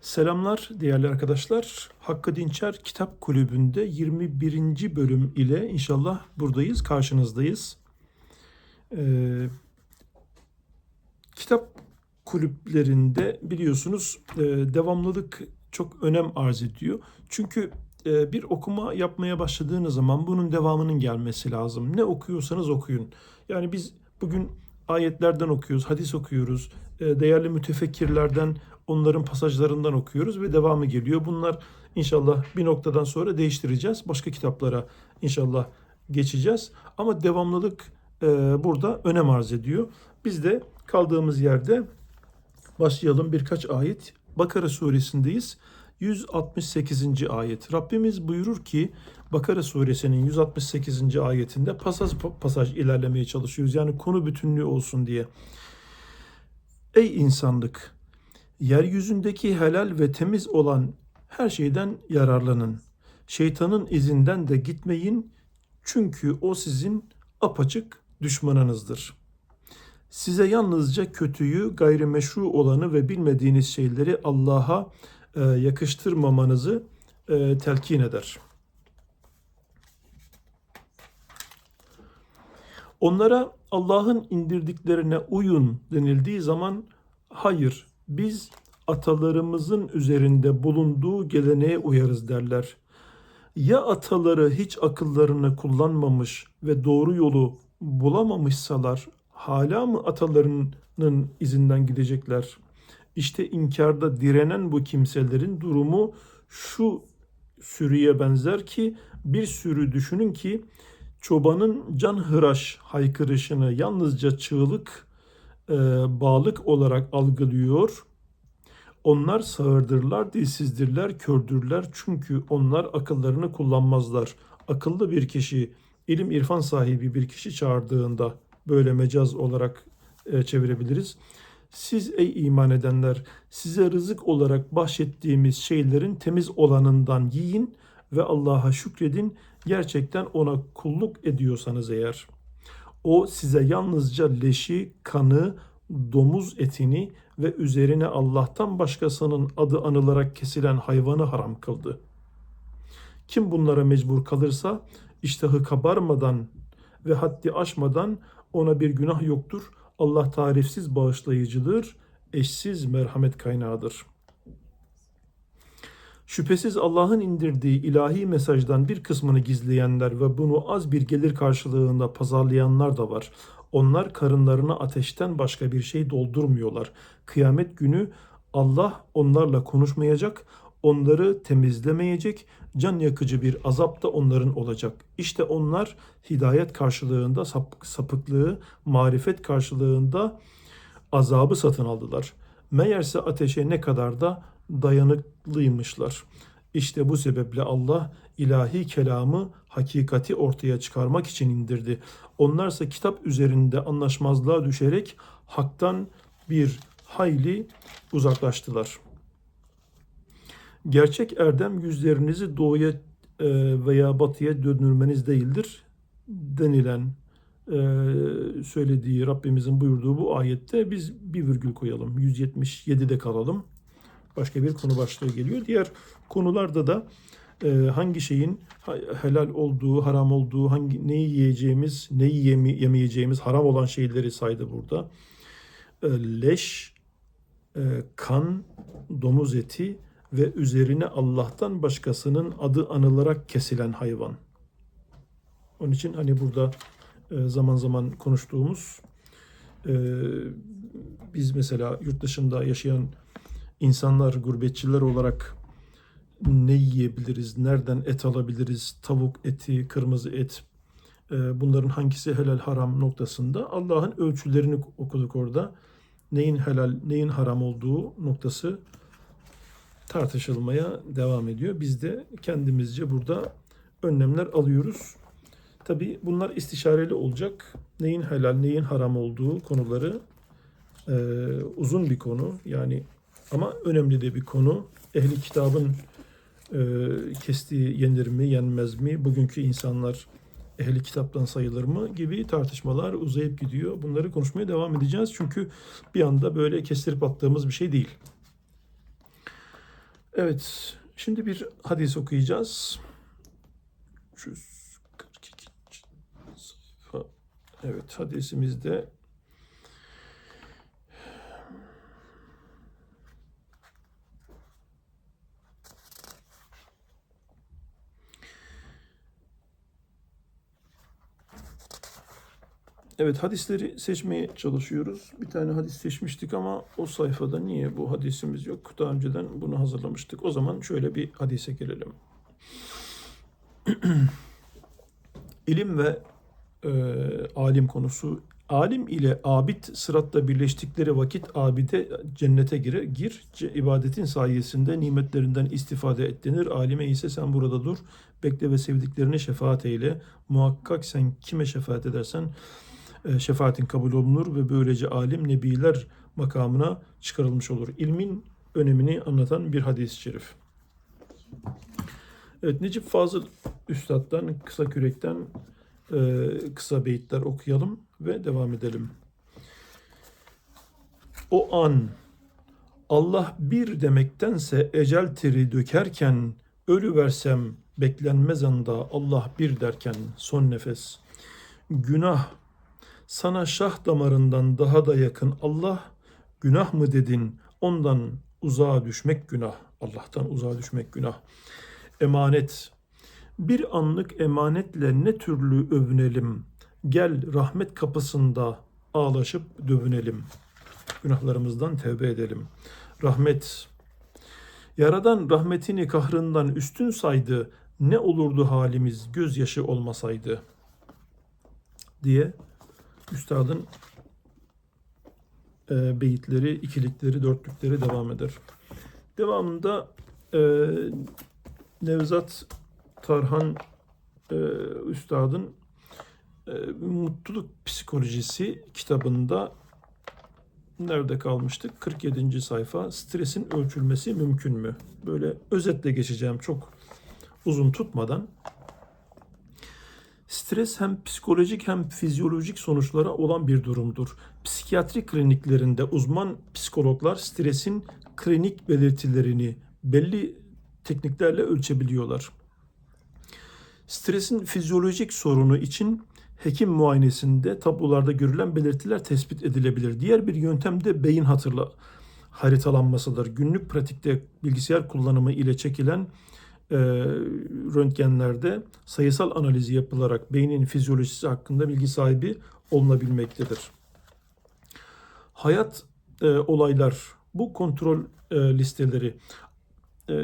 Selamlar değerli arkadaşlar. Hakkı Dinçer Kitap Kulübü'nde 21. bölüm ile inşallah buradayız, karşınızdayız. Ee, kitap kulüplerinde biliyorsunuz e, devamlılık çok önem arz ediyor. Çünkü e, bir okuma yapmaya başladığınız zaman bunun devamının gelmesi lazım. Ne okuyorsanız okuyun. Yani biz bugün ayetlerden okuyoruz, hadis okuyoruz, e, değerli mütefekkirlerden onların pasajlarından okuyoruz ve devamı geliyor. Bunlar inşallah bir noktadan sonra değiştireceğiz. Başka kitaplara inşallah geçeceğiz. Ama devamlılık e, burada önem arz ediyor. Biz de kaldığımız yerde başlayalım birkaç ayet. Bakara suresindeyiz. 168. ayet. Rabbimiz buyurur ki Bakara suresinin 168. ayetinde pasaj pasaj ilerlemeye çalışıyoruz. Yani konu bütünlüğü olsun diye. Ey insanlık! Yeryüzündeki helal ve temiz olan her şeyden yararlanın. Şeytanın izinden de gitmeyin çünkü o sizin apaçık düşmanınızdır. Size yalnızca kötüyü, gayrimeşru olanı ve bilmediğiniz şeyleri Allah'a e, yakıştırmamanızı e, telkin eder. Onlara Allah'ın indirdiklerine uyun denildiği zaman hayır biz atalarımızın üzerinde bulunduğu geleneğe uyarız derler. Ya ataları hiç akıllarını kullanmamış ve doğru yolu bulamamışsalar hala mı atalarının izinden gidecekler? İşte inkarda direnen bu kimselerin durumu şu sürüye benzer ki bir sürü düşünün ki çobanın can hıraş haykırışını yalnızca çığlık e, bağlık olarak algılıyor. Onlar sağırdırlar, dilsizdirler, kördürler çünkü onlar akıllarını kullanmazlar. Akıllı bir kişi, ilim irfan sahibi bir kişi çağırdığında böyle mecaz olarak e, çevirebiliriz. Siz ey iman edenler size rızık olarak bahşettiğimiz şeylerin temiz olanından yiyin ve Allah'a şükredin. Gerçekten ona kulluk ediyorsanız eğer. O size yalnızca leşi, kanı, domuz etini ve üzerine Allah'tan başkasının adı anılarak kesilen hayvanı haram kıldı. Kim bunlara mecbur kalırsa iştahı kabarmadan ve haddi aşmadan ona bir günah yoktur. Allah tarifsiz bağışlayıcıdır, eşsiz merhamet kaynağıdır. Şüphesiz Allah'ın indirdiği ilahi mesajdan bir kısmını gizleyenler ve bunu az bir gelir karşılığında pazarlayanlar da var. Onlar karınlarına ateşten başka bir şey doldurmuyorlar. Kıyamet günü Allah onlarla konuşmayacak, onları temizlemeyecek, can yakıcı bir azap da onların olacak. İşte onlar hidayet karşılığında sap, sapıklığı, marifet karşılığında azabı satın aldılar. Meğerse ateşe ne kadar da dayanıklıymışlar. İşte bu sebeple Allah ilahi kelamı hakikati ortaya çıkarmak için indirdi. Onlarsa kitap üzerinde anlaşmazlığa düşerek haktan bir hayli uzaklaştılar. Gerçek erdem yüzlerinizi doğuya e, veya batıya döndürmeniz değildir denilen e, söylediği Rabbimizin buyurduğu bu ayette biz bir virgül koyalım. 177'de kalalım. Başka bir konu başlığı geliyor. Diğer konularda da e, hangi şeyin helal olduğu, haram olduğu, hangi neyi yiyeceğimiz, neyi yeme, yemeyeceğimiz, haram olan şeyleri saydı burada. E, leş, e, kan, domuz eti ve üzerine Allah'tan başkasının adı anılarak kesilen hayvan. Onun için hani burada zaman zaman konuştuğumuz biz mesela yurt dışında yaşayan insanlar, gurbetçiler olarak ne yiyebiliriz, nereden et alabiliriz, tavuk eti, kırmızı et, e, bunların hangisi helal haram noktasında Allah'ın ölçülerini okuduk orada. Neyin helal, neyin haram olduğu noktası tartışılmaya devam ediyor. Biz de kendimizce burada önlemler alıyoruz. Tabi bunlar istişareli olacak. Neyin helal, neyin haram olduğu konuları e, uzun bir konu. Yani ama önemli de bir konu. Ehli kitabın e, kestiği yenir mi, yenmez mi? Bugünkü insanlar ehli kitaptan sayılır mı gibi tartışmalar uzayıp gidiyor. Bunları konuşmaya devam edeceğiz. Çünkü bir anda böyle kestirip attığımız bir şey değil. Evet, şimdi bir hadis okuyacağız. 342. sayfa. Evet, hadisimizde Evet hadisleri seçmeye çalışıyoruz. Bir tane hadis seçmiştik ama o sayfada niye bu hadisimiz yok? Daha önceden bunu hazırlamıştık. O zaman şöyle bir hadise gelelim. İlim ve e, alim konusu. Alim ile abid sıratta birleştikleri vakit abide cennete gire, gir. İbadetin sayesinde nimetlerinden istifade et denir. Alime ise sen burada dur. Bekle ve sevdiklerine şefaat eyle. Muhakkak sen kime şefaat edersen şefaatin kabul olunur ve böylece alim nebiler makamına çıkarılmış olur. İlmin önemini anlatan bir hadis-i şerif. Evet Necip Fazıl Üstad'dan kısa kürekten e, kısa beyitler okuyalım ve devam edelim. O an Allah bir demektense ecel teri dökerken ölü versem beklenmez anda Allah bir derken son nefes. Günah sana şah damarından daha da yakın Allah günah mı dedin? Ondan uzağa düşmek günah. Allah'tan uzağa düşmek günah. Emanet. Bir anlık emanetle ne türlü övünelim? Gel rahmet kapısında ağlaşıp dövünelim. Günahlarımızdan tevbe edelim. Rahmet. Yaradan rahmetini kahrından üstün saydı ne olurdu halimiz gözyaşı olmasaydı? diye üstadın e, beyitleri, ikilikleri, dörtlükleri devam eder. Devamında e, Nevzat Tarhan e, üstadın e, Mutluluk Psikolojisi kitabında nerede kalmıştık? 47. sayfa. Stresin ölçülmesi mümkün mü? Böyle özetle geçeceğim çok uzun tutmadan. Stres hem psikolojik hem fizyolojik sonuçlara olan bir durumdur. Psikiyatri kliniklerinde uzman psikologlar stresin klinik belirtilerini belli tekniklerle ölçebiliyorlar. Stresin fizyolojik sorunu için hekim muayenesinde tablolarda görülen belirtiler tespit edilebilir. Diğer bir yöntem de beyin hatırla haritalanmasıdır. Günlük pratikte bilgisayar kullanımı ile çekilen e, röntgenlerde sayısal analizi yapılarak beynin fizyolojisi hakkında bilgi sahibi olunabilmektedir. Hayat e, olaylar, bu kontrol e, listeleri e,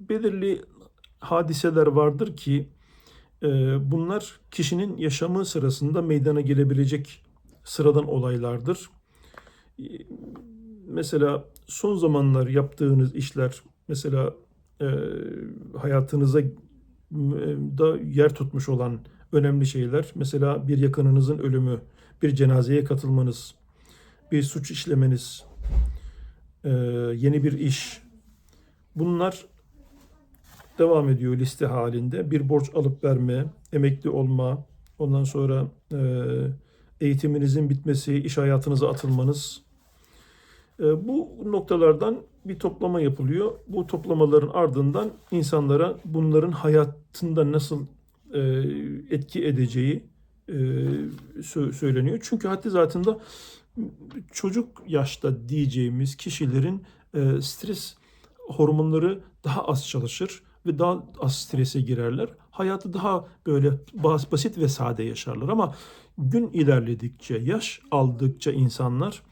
belirli hadiseler vardır ki e, bunlar kişinin yaşamı sırasında meydana gelebilecek sıradan olaylardır. E, Mesela son zamanlar yaptığınız işler, mesela e, hayatınıza e, da yer tutmuş olan önemli şeyler. Mesela bir yakınınızın ölümü, bir cenazeye katılmanız, bir suç işlemeniz, e, yeni bir iş. Bunlar devam ediyor liste halinde. Bir borç alıp verme, emekli olma, ondan sonra eğitiminizin bitmesi, iş hayatınıza atılmanız. Bu noktalardan bir toplama yapılıyor. Bu toplamaların ardından insanlara bunların hayatında nasıl e, etki edeceği e, sö- söyleniyor. Çünkü haddi zatında çocuk yaşta diyeceğimiz kişilerin e, stres hormonları daha az çalışır ve daha az strese girerler. Hayatı daha böyle bas- basit ve sade yaşarlar ama gün ilerledikçe, yaş aldıkça insanlar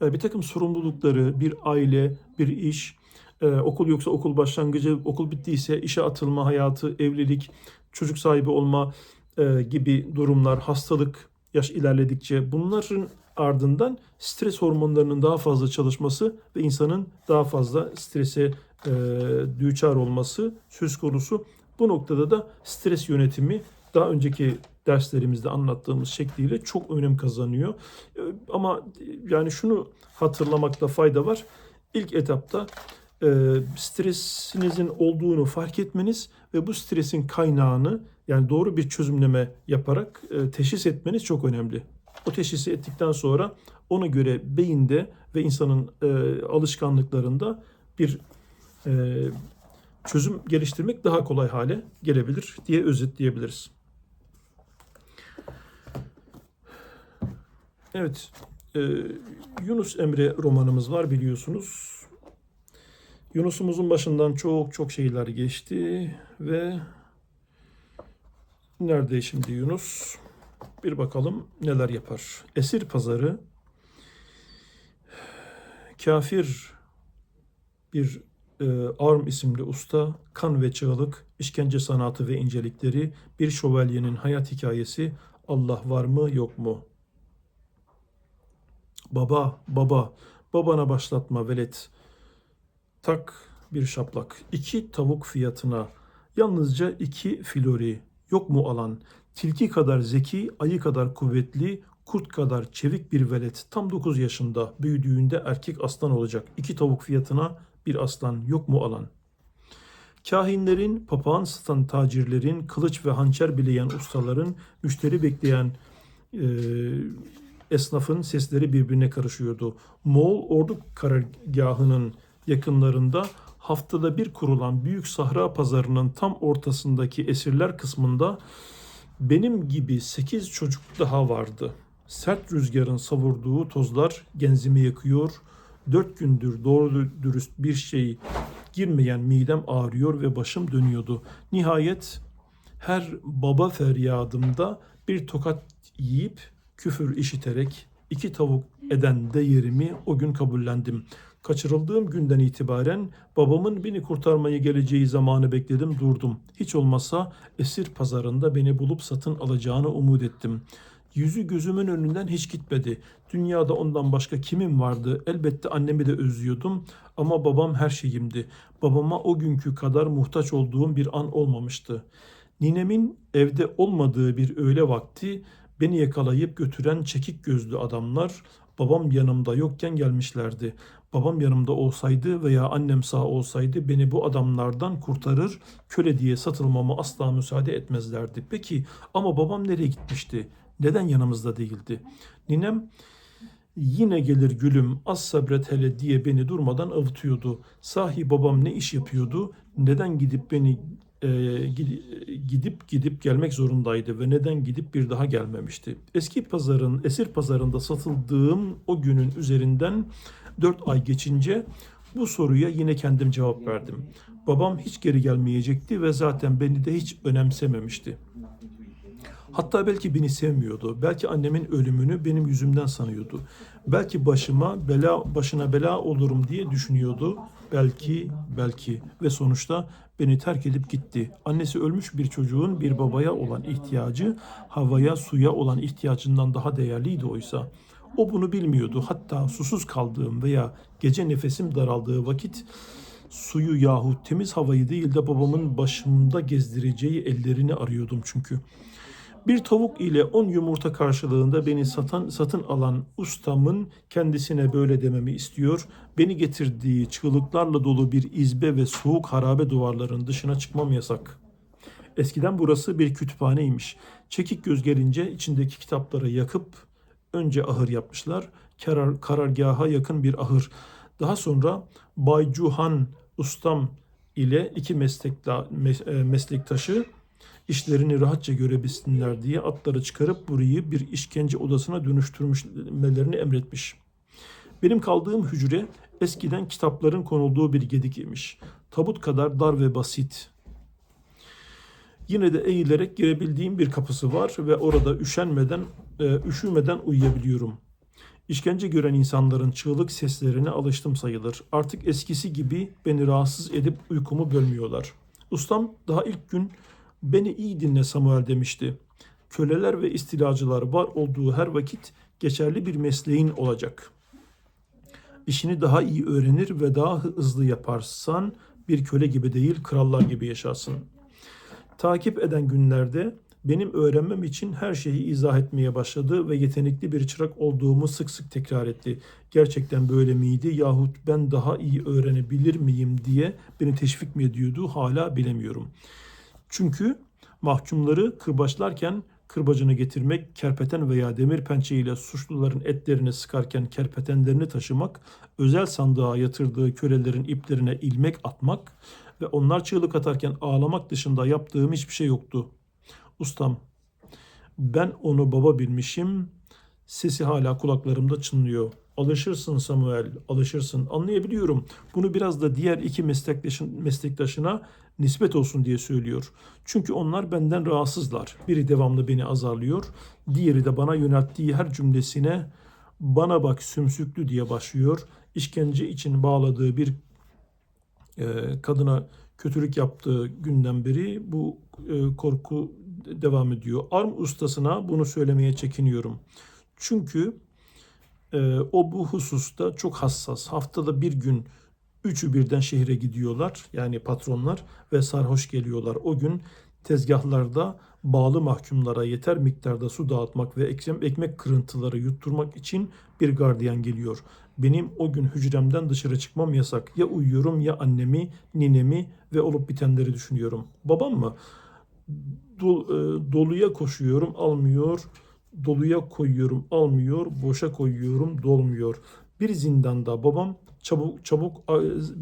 bir takım sorumlulukları, bir aile, bir iş, e, okul yoksa okul başlangıcı, okul bittiyse işe atılma hayatı, evlilik, çocuk sahibi olma e, gibi durumlar, hastalık yaş ilerledikçe bunların ardından stres hormonlarının daha fazla çalışması ve insanın daha fazla strese e, düçar olması söz konusu. Bu noktada da stres yönetimi daha önceki derslerimizde anlattığımız şekliyle çok önem kazanıyor. E, Ama e, yani şunu hatırlamakta fayda var. İlk etapta e, stresinizin olduğunu fark etmeniz ve bu stresin kaynağını yani doğru bir çözümleme yaparak e, teşhis etmeniz çok önemli. O teşhisi ettikten sonra ona göre beyinde ve insanın e, alışkanlıklarında bir e, çözüm geliştirmek daha kolay hale gelebilir diye özetleyebiliriz. Evet, e, Yunus Emre romanımız var biliyorsunuz. Yunus'umuzun başından çok çok şeyler geçti ve nerede şimdi Yunus? Bir bakalım neler yapar. Esir pazarı kafir bir e, Arm isimli usta, kan ve çığlık, işkence sanatı ve incelikleri, bir şövalyenin hayat hikayesi, Allah var mı yok mu? Baba, baba, babana başlatma velet. Tak bir şaplak. İki tavuk fiyatına. Yalnızca iki filori. Yok mu alan? Tilki kadar zeki, ayı kadar kuvvetli, kurt kadar çevik bir velet. Tam 9 yaşında. Büyüdüğünde erkek aslan olacak. İki tavuk fiyatına bir aslan. Yok mu alan? Kahinlerin, papağan satan tacirlerin, kılıç ve hançer bileyen ustaların, müşteri bekleyen e, esnafın sesleri birbirine karışıyordu. Moğol ordu karargahının yakınlarında haftada bir kurulan büyük sahra pazarının tam ortasındaki esirler kısmında benim gibi sekiz çocuk daha vardı. Sert rüzgarın savurduğu tozlar genzimi yakıyor. Dört gündür doğru dürüst bir şey girmeyen midem ağrıyor ve başım dönüyordu. Nihayet her baba feryadımda bir tokat yiyip küfür işiterek iki tavuk eden değerimi o gün kabullendim. Kaçırıldığım günden itibaren babamın beni kurtarmaya geleceği zamanı bekledim durdum. Hiç olmazsa esir pazarında beni bulup satın alacağını umut ettim. Yüzü gözümün önünden hiç gitmedi. Dünyada ondan başka kimim vardı? Elbette annemi de özlüyordum ama babam her şeyimdi. Babama o günkü kadar muhtaç olduğum bir an olmamıştı. Ninemin evde olmadığı bir öğle vakti beni yakalayıp götüren çekik gözlü adamlar babam yanımda yokken gelmişlerdi. Babam yanımda olsaydı veya annem sağ olsaydı beni bu adamlardan kurtarır, köle diye satılmama asla müsaade etmezlerdi. Peki ama babam nereye gitmişti? Neden yanımızda değildi? Ninem yine gelir gülüm az sabret hele diye beni durmadan avutuyordu. Sahi babam ne iş yapıyordu? Neden gidip beni e, gidip gidip gelmek zorundaydı ve neden gidip bir daha gelmemişti? Eski pazarın, esir pazarında satıldığım o günün üzerinden dört ay geçince bu soruya yine kendim cevap verdim. Babam hiç geri gelmeyecekti ve zaten beni de hiç önemsememişti. Hatta belki beni sevmiyordu. Belki annemin ölümünü benim yüzümden sanıyordu. Belki başıma bela başına bela olurum diye düşünüyordu. Belki belki ve sonuçta beni terk edip gitti. Annesi ölmüş bir çocuğun bir babaya olan ihtiyacı havaya, suya olan ihtiyacından daha değerliydi oysa. O bunu bilmiyordu. Hatta susuz kaldığım veya gece nefesim daraldığı vakit suyu yahut temiz havayı değil de babamın başımda gezdireceği ellerini arıyordum çünkü. Bir tavuk ile on yumurta karşılığında beni satan, satın alan ustamın kendisine böyle dememi istiyor. Beni getirdiği çığlıklarla dolu bir izbe ve soğuk harabe duvarların dışına çıkmam yasak. Eskiden burası bir kütüphaneymiş. Çekik göz gelince içindeki kitapları yakıp önce ahır yapmışlar. Karar, karargaha yakın bir ahır. Daha sonra Bay Cuhan ustam ile iki meslekta, mes, e, meslektaşı işlerini rahatça görebilsinler diye atları çıkarıp burayı bir işkence odasına dönüştürmelerini emretmiş. Benim kaldığım hücre eskiden kitapların konulduğu bir gedik imiş. Tabut kadar dar ve basit. Yine de eğilerek girebildiğim bir kapısı var ve orada üşenmeden, e, üşümeden uyuyabiliyorum. İşkence gören insanların çığlık seslerine alıştım sayılır. Artık eskisi gibi beni rahatsız edip uykumu bölmüyorlar. Ustam daha ilk gün Beni iyi dinle Samuel demişti. Köleler ve istilacılar var olduğu her vakit geçerli bir mesleğin olacak. İşini daha iyi öğrenir ve daha hızlı yaparsan bir köle gibi değil krallar gibi yaşarsın. Takip eden günlerde benim öğrenmem için her şeyi izah etmeye başladı ve yetenekli bir çırak olduğumu sık sık tekrar etti. Gerçekten böyle miydi yahut ben daha iyi öğrenebilir miyim diye beni teşvik mi ediyordu hala bilemiyorum.'' Çünkü mahkumları kırbaçlarken kırbacını getirmek, kerpeten veya demir pençe ile suçluların etlerini sıkarken kerpetenlerini taşımak, özel sandığa yatırdığı kölelerin iplerine ilmek atmak ve onlar çığlık atarken ağlamak dışında yaptığım hiçbir şey yoktu. Ustam, ben onu baba bilmişim, sesi hala kulaklarımda çınlıyor. Alışırsın Samuel, alışırsın. Anlayabiliyorum. Bunu biraz da diğer iki meslektaşın, meslektaşına nispet olsun diye söylüyor. Çünkü onlar benden rahatsızlar. Biri devamlı beni azarlıyor. Diğeri de bana yönelttiği her cümlesine bana bak sümsüklü diye başlıyor. İşkence için bağladığı bir e, kadına kötülük yaptığı günden beri bu e, korku devam ediyor. Arm ustasına bunu söylemeye çekiniyorum. Çünkü e, o bu hususta çok hassas. Haftada bir gün üçü birden şehre gidiyorlar. Yani patronlar ve sarhoş geliyorlar. O gün tezgahlarda bağlı mahkumlara yeter miktarda su dağıtmak ve ekmek kırıntıları yutturmak için bir gardiyan geliyor. Benim o gün hücremden dışarı çıkmam yasak. Ya uyuyorum ya annemi, ninemi ve olup bitenleri düşünüyorum. Babam mı? Dol- e, doluya koşuyorum almıyor. Doluya koyuyorum almıyor. Boşa koyuyorum dolmuyor. Bir zindanda babam çabuk çabuk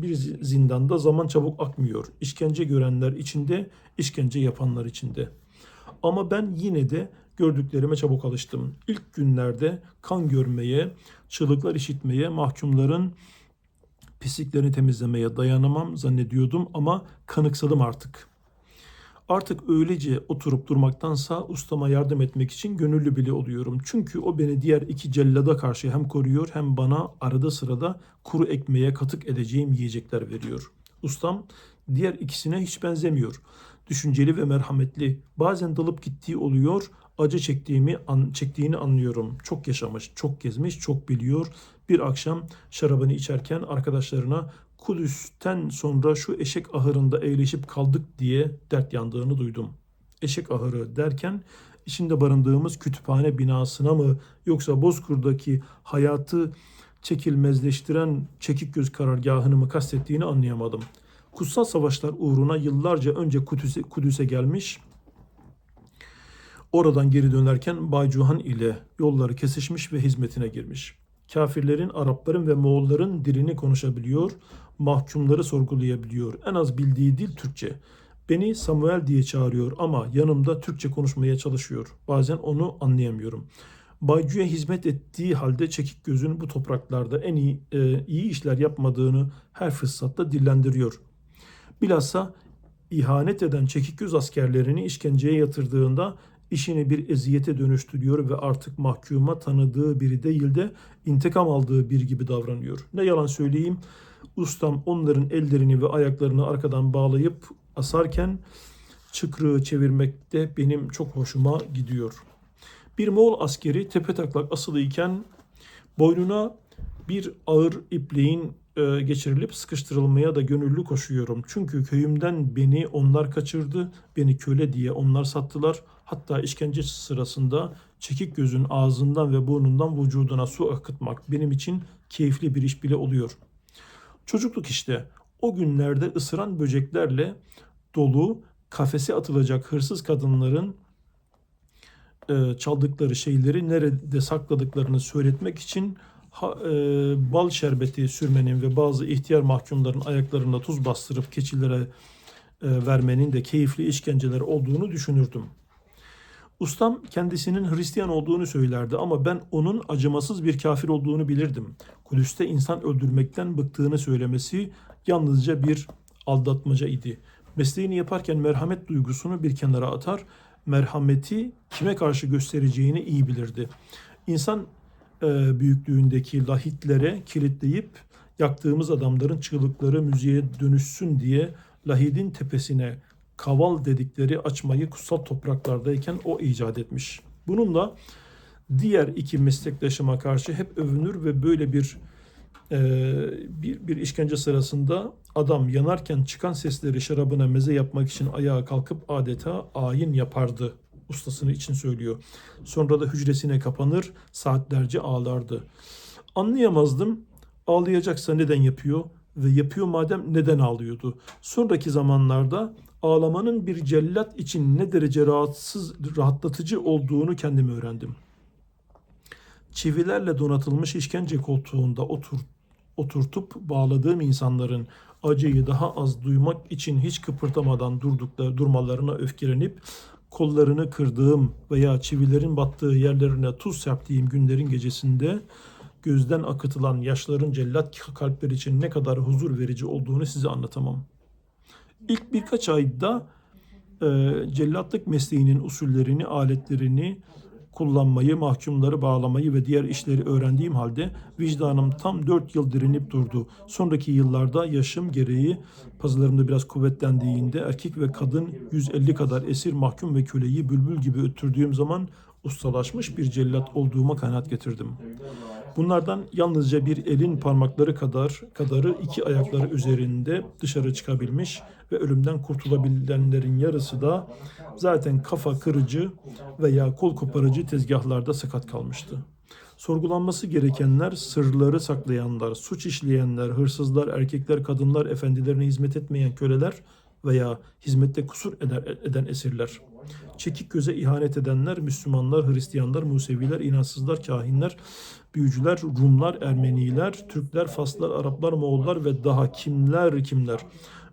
bir zindanda zaman çabuk akmıyor. İşkence görenler içinde, işkence yapanlar içinde. Ama ben yine de gördüklerime çabuk alıştım. İlk günlerde kan görmeye, çığlıklar işitmeye, mahkumların pisliklerini temizlemeye dayanamam zannediyordum ama kanıksadım artık. Artık öylece oturup durmaktansa ustama yardım etmek için gönüllü bile oluyorum. Çünkü o beni diğer iki cellada karşı hem koruyor hem bana arada sırada kuru ekmeğe katık edeceğim yiyecekler veriyor. Ustam diğer ikisine hiç benzemiyor. Düşünceli ve merhametli. Bazen dalıp gittiği oluyor. Acı çektiğimi an, çektiğini anlıyorum. Çok yaşamış, çok gezmiş, çok biliyor. Bir akşam şarabını içerken arkadaşlarına Kudüs'ten sonra şu eşek ahırında eğleşip kaldık diye dert yandığını duydum. Eşek ahırı derken içinde barındığımız kütüphane binasına mı yoksa Bozkır'daki hayatı çekilmezleştiren çekik göz karargahını mı kastettiğini anlayamadım. Kutsal savaşlar uğruna yıllarca önce Kudüs'e, Kudüs'e gelmiş, oradan geri dönerken Baycuhan ile yolları kesişmiş ve hizmetine girmiş. Kafirlerin, Arapların ve Moğolların dilini konuşabiliyor, mahkumları sorgulayabiliyor. En az bildiği dil Türkçe. Beni Samuel diye çağırıyor ama yanımda Türkçe konuşmaya çalışıyor. Bazen onu anlayamıyorum. Baycu'ya hizmet ettiği halde çekik gözün bu topraklarda en iyi, e, iyi işler yapmadığını her fırsatta dillendiriyor. Bilhassa ihanet eden çekik göz askerlerini işkenceye yatırdığında işini bir eziyete dönüştürüyor ve artık mahkuma tanıdığı biri değil de intikam aldığı bir gibi davranıyor. Ne yalan söyleyeyim ustam onların ellerini ve ayaklarını arkadan bağlayıp asarken çıkrığı çevirmekte benim çok hoşuma gidiyor. Bir Moğol askeri tepe taklak asılıyken boynuna bir ağır ipliğin e, geçirilip sıkıştırılmaya da gönüllü koşuyorum. Çünkü köyümden beni onlar kaçırdı, beni köle diye onlar sattılar. Hatta işkence sırasında çekik gözün ağzından ve burnundan vücuduna su akıtmak benim için keyifli bir iş bile oluyor. Çocukluk işte o günlerde ısıran böceklerle dolu kafese atılacak hırsız kadınların e, çaldıkları şeyleri nerede sakladıklarını söyletmek için ha, e, bal şerbeti sürmenin ve bazı ihtiyar mahkumların ayaklarına tuz bastırıp keçilere e, vermenin de keyifli işkenceler olduğunu düşünürdüm. Ustam kendisinin Hristiyan olduğunu söylerdi ama ben onun acımasız bir kafir olduğunu bilirdim. Kudüs'te insan öldürmekten bıktığını söylemesi yalnızca bir aldatmaca idi. Mesleğini yaparken merhamet duygusunu bir kenara atar, merhameti kime karşı göstereceğini iyi bilirdi. İnsan e, büyüklüğündeki lahitlere kilitleyip yaktığımız adamların çığlıkları müziğe dönüşsün diye lahidin tepesine kaval dedikleri açmayı kutsal topraklardayken o icat etmiş. Bununla diğer iki meslektaşıma karşı hep övünür ve böyle bir e, bir, bir işkence sırasında adam yanarken çıkan sesleri şarabına meze yapmak için ayağa kalkıp adeta ayin yapardı. Ustasını için söylüyor. Sonra da hücresine kapanır, saatlerce ağlardı. Anlayamazdım. Ağlayacaksa neden yapıyor? Ve yapıyor madem neden ağlıyordu? Sonraki zamanlarda ağlamanın bir cellat için ne derece rahatsız, rahatlatıcı olduğunu kendim öğrendim. Çivilerle donatılmış işkence koltuğunda otur, oturtup bağladığım insanların acıyı daha az duymak için hiç kıpırdamadan durdukları durmalarına öfkelenip kollarını kırdığım veya çivilerin battığı yerlerine tuz serptiğim günlerin gecesinde gözden akıtılan yaşların cellat kalpler için ne kadar huzur verici olduğunu size anlatamam. İlk birkaç ayda e, cellatlık mesleğinin usullerini, aletlerini kullanmayı, mahkumları bağlamayı ve diğer işleri öğrendiğim halde vicdanım tam 4 yıl direnip durdu. Sonraki yıllarda yaşım gereği pazılarımda biraz kuvvetlendiğinde erkek ve kadın 150 kadar esir, mahkum ve köleyi bülbül gibi öttürdüğüm zaman ustalaşmış bir cellat olduğuma kanaat getirdim. Bunlardan yalnızca bir elin parmakları kadar kadarı iki ayakları üzerinde dışarı çıkabilmiş ve ölümden kurtulabilenlerin yarısı da zaten kafa kırıcı veya kol koparıcı tezgahlarda sakat kalmıştı. Sorgulanması gerekenler, sırları saklayanlar, suç işleyenler, hırsızlar, erkekler, kadınlar, efendilerine hizmet etmeyen köleler veya hizmette kusur eder, eden esirler. Çekik göze ihanet edenler, Müslümanlar, Hristiyanlar, Museviler, inansızlar, kahinler, büyücüler, Rumlar, Ermeniler, Türkler, Faslar, Araplar, Moğollar ve daha kimler kimler.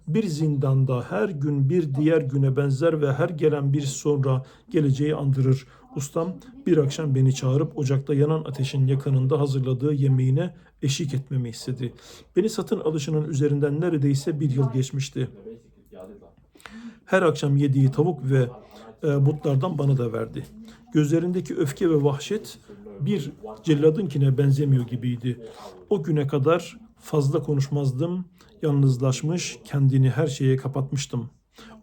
Bir zindanda her gün bir diğer güne benzer ve her gelen bir sonra geleceği andırır. Ustam bir akşam beni çağırıp ocakta yanan ateşin yakınında hazırladığı yemeğine eşlik etmemi istedi. Beni satın alışının üzerinden neredeyse bir yıl geçmişti. Her akşam yediği tavuk ve e, butlardan bana da verdi. Gözlerindeki öfke ve vahşet bir celladınkine benzemiyor gibiydi. O güne kadar fazla konuşmazdım, yalnızlaşmış, kendini her şeye kapatmıştım.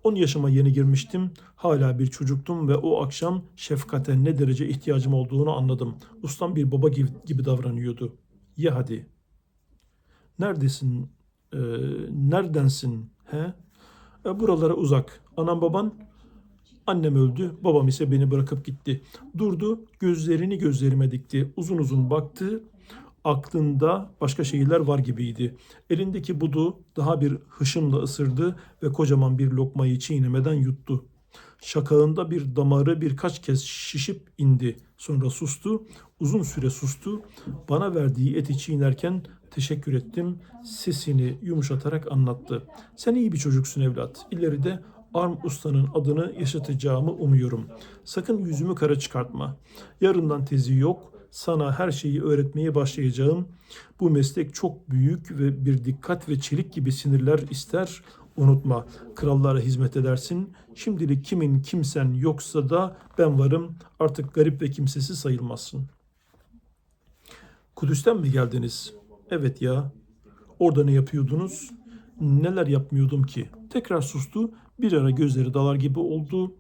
10 yaşıma yeni girmiştim, hala bir çocuktum ve o akşam şefkate ne derece ihtiyacım olduğunu anladım. Ustam bir baba gibi, gibi davranıyordu. Ye hadi. Neredesin? Ee, neredensin? He? E, buralara uzak. Anam baban Annem öldü, babam ise beni bırakıp gitti. Durdu, gözlerini gözlerime dikti. Uzun uzun baktı. Aklında başka şeyler var gibiydi. Elindeki budu daha bir hışımla ısırdı ve kocaman bir lokmayı çiğnemeden yuttu. Şakağında bir damarı birkaç kez şişip indi. Sonra sustu, uzun süre sustu. Bana verdiği eti çiğnerken teşekkür ettim. Sesini yumuşatarak anlattı. Sen iyi bir çocuksun evlat. İleride Arm Usta'nın adını yaşatacağımı umuyorum. Sakın yüzümü kara çıkartma. Yarından tezi yok. Sana her şeyi öğretmeye başlayacağım. Bu meslek çok büyük ve bir dikkat ve çelik gibi sinirler ister. Unutma, krallara hizmet edersin. Şimdilik kimin kimsen yoksa da ben varım. Artık garip ve kimsesiz sayılmazsın. Kudüs'ten mi geldiniz? Evet ya. Orada ne yapıyordunuz? Neler yapmıyordum ki? Tekrar sustu. Bir ara gözleri dalar gibi oldu.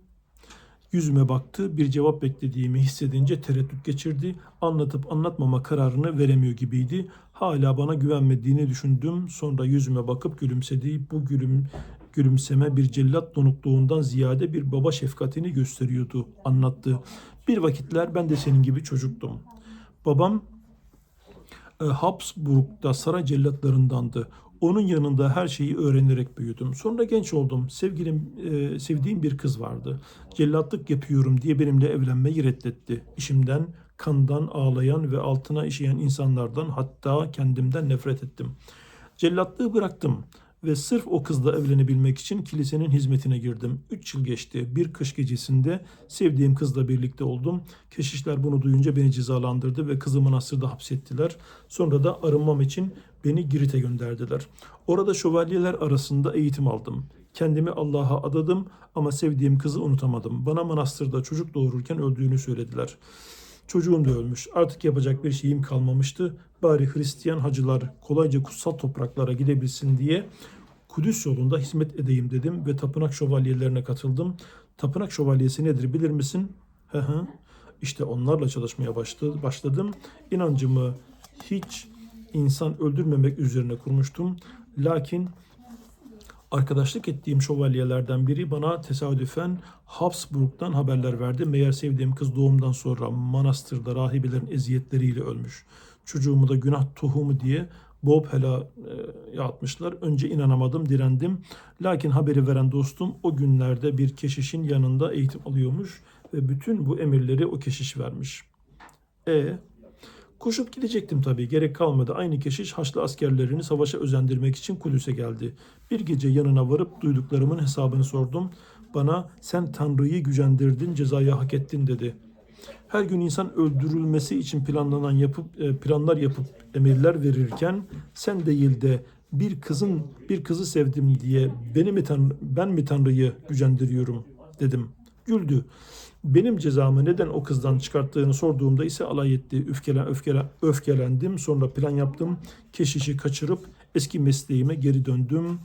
Yüzüme baktı. Bir cevap beklediğimi hissedince tereddüt geçirdi. Anlatıp anlatmama kararını veremiyor gibiydi. Hala bana güvenmediğini düşündüm. Sonra yüzüme bakıp gülümsedi. Bu gülüm gülümseme bir cellat donukluğundan ziyade bir baba şefkatini gösteriyordu. Anlattı. Bir vakitler ben de senin gibi çocuktum. Babam Habsburg'da saray cellatlarındandı. Onun yanında her şeyi öğrenerek büyüdüm. Sonra genç oldum. Sevgilim, e, sevdiğim bir kız vardı. Cellatlık yapıyorum diye benimle evlenmeyi reddetti. İşimden, kandan ağlayan ve altına işeyen insanlardan hatta kendimden nefret ettim. Cellatlığı bıraktım ve sırf o kızla evlenebilmek için kilisenin hizmetine girdim. Üç yıl geçti. Bir kış gecesinde sevdiğim kızla birlikte oldum. Keşişler bunu duyunca beni cezalandırdı ve kızı manastırda hapsettiler. Sonra da arınmam için beni Girit'e gönderdiler. Orada şövalyeler arasında eğitim aldım. Kendimi Allah'a adadım ama sevdiğim kızı unutamadım. Bana manastırda çocuk doğururken öldüğünü söylediler. Çocuğum da ölmüş. Artık yapacak bir şeyim kalmamıştı. Bari Hristiyan hacılar kolayca kutsal topraklara gidebilsin diye Kudüs yolunda hizmet edeyim dedim ve tapınak şövalyelerine katıldım. Tapınak şövalyesi nedir bilir misin? Hı hı. İşte onlarla çalışmaya başladı, başladım. İnancımı hiç insan öldürmemek üzerine kurmuştum. Lakin arkadaşlık ettiğim şövalyelerden biri bana tesadüfen Habsburg'dan haberler verdi. Meğer sevdiğim kız doğumdan sonra manastırda rahibelerin eziyetleriyle ölmüş. Çocuğumu da günah tohumu diye boğup helaya atmışlar. Önce inanamadım, direndim. Lakin haberi veren dostum o günlerde bir keşişin yanında eğitim alıyormuş ve bütün bu emirleri o keşiş vermiş. E Koşup gidecektim tabii. Gerek kalmadı. Aynı keşiş Haçlı askerlerini savaşa özendirmek için Kudüs'e geldi. Bir gece yanına varıp duyduklarımın hesabını sordum. Bana sen Tanrı'yı gücendirdin, cezayı hak ettin dedi. Her gün insan öldürülmesi için planlanan yapıp e, planlar yapıp emirler verirken sen değil de bir kızın bir kızı sevdim diye beni mi Tanrı, ben mi Tanrı'yı gücendiriyorum dedim. Güldü. Benim cezamı neden o kızdan çıkarttığını sorduğumda ise alay etti. Öfkelen, öfkelen, öfkelendim. Sonra plan yaptım. Keşişi kaçırıp eski mesleğime geri döndüm.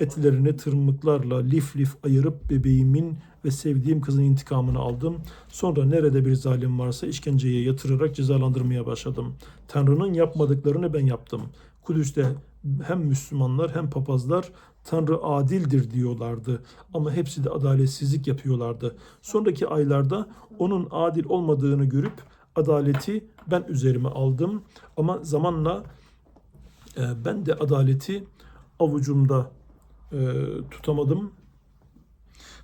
Etlerini tırmıklarla lif lif ayırıp bebeğimin ve sevdiğim kızın intikamını aldım. Sonra nerede bir zalim varsa işkenceye yatırarak cezalandırmaya başladım. Tanrı'nın yapmadıklarını ben yaptım. Kudüs'te hem Müslümanlar hem papazlar Tanrı adildir diyorlardı ama hepsi de adaletsizlik yapıyorlardı. Sonraki aylarda onun adil olmadığını görüp adaleti ben üzerime aldım ama zamanla e, ben de adaleti avucumda e, tutamadım.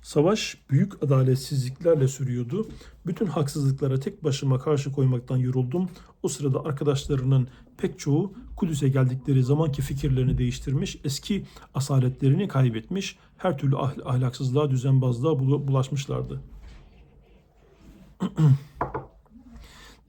Savaş büyük adaletsizliklerle sürüyordu. Bütün haksızlıklara tek başıma karşı koymaktan yoruldum. O sırada arkadaşlarının pek çoğu Kudüs'e geldikleri zamanki fikirlerini değiştirmiş, eski asaletlerini kaybetmiş, her türlü ahl- ahlaksızlığa, düzenbazlığa bula- bulaşmışlardı.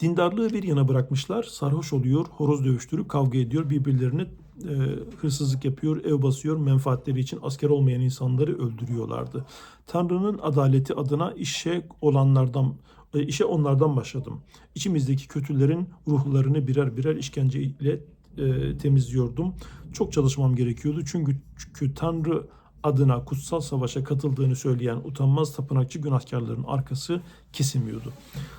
Dindarlığı bir yana bırakmışlar, sarhoş oluyor, horoz dövüştürüp kavga ediyor, birbirlerine e, hırsızlık yapıyor, ev basıyor, menfaatleri için asker olmayan insanları öldürüyorlardı. Tanrı'nın adaleti adına işe olanlardan e, işe onlardan başladım. İçimizdeki kötülerin ruhlarını birer birer işkence ile e, temizliyordum. Çok çalışmam gerekiyordu çünkü, çünkü Tanrı adına kutsal savaşa katıldığını söyleyen utanmaz tapınakçı günahkarların arkası kesilmiyordu.